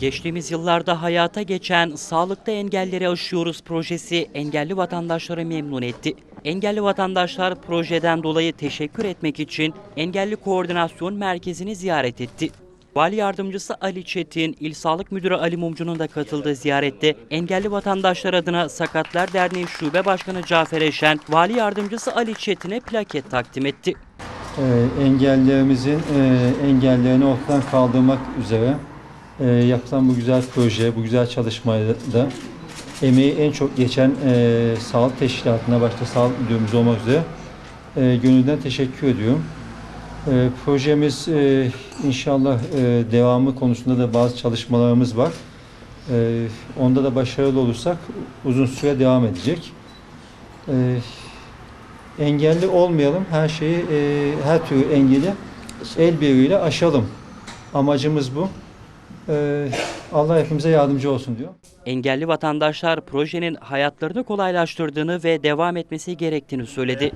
Geçtiğimiz yıllarda hayata geçen Sağlıkta Engelleri Aşıyoruz projesi engelli vatandaşları memnun etti. Engelli vatandaşlar projeden dolayı teşekkür etmek için Engelli Koordinasyon Merkezi'ni ziyaret etti. Vali Yardımcısı Ali Çetin, İl Sağlık Müdürü Ali Mumcu'nun da katıldığı ziyarette engelli vatandaşlar adına Sakatlar Derneği Şube Başkanı Cafer Eşen, Vali Yardımcısı Ali Çetin'e plaket takdim etti. E, engellerimizin e, engellerini ortadan kaldırmak üzere e, yapılan bu güzel proje, bu güzel çalışmada da emeği en çok geçen e, sağlık teşkilatına başta sağlık müdürümüz olmak üzere e, gönülden teşekkür ediyorum. E, projemiz e, inşallah e, devamı konusunda da bazı çalışmalarımız var. E, onda da başarılı olursak uzun süre devam edecek. E, engelli olmayalım. Her şeyi, e, her türlü engeli el birliğiyle aşalım. Amacımız bu. E, Allah hepimize yardımcı olsun diyor. Engelli vatandaşlar projenin hayatlarını kolaylaştırdığını ve devam etmesi gerektiğini söyledi.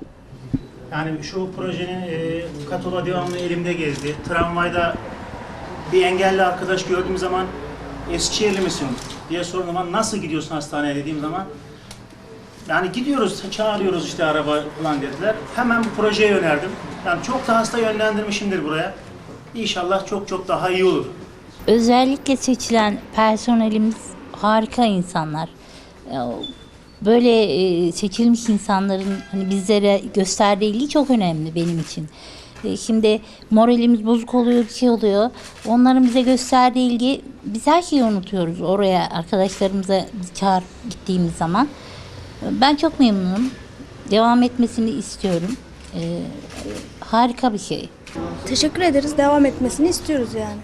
Yani şu projenin e, kataloğu devamlı elimde gezdi. Tramvayda bir engelli arkadaş gördüğüm zaman Eskişehirli misin diye sorduğum zaman nasıl gidiyorsun hastaneye dediğim zaman yani gidiyoruz, çağırıyoruz işte araba falan dediler. Hemen bu projeye yöneldim. Yani çok da hasta yönlendirmişimdir buraya. İnşallah çok çok daha iyi olur. Özellikle seçilen personelimiz harika insanlar. Böyle e, seçilmiş insanların hani bizlere gösterdiği çok önemli benim için. E, Şimdi moralimiz bozuk oluyor, bir şey oluyor. Onların bize gösterdiği ilgi, biz her şeyi unutuyoruz oraya arkadaşlarımıza çağır gittiğimiz zaman. Ben çok memnunum. Devam etmesini istiyorum. E, harika bir şey. Teşekkür ederiz. Devam etmesini istiyoruz yani.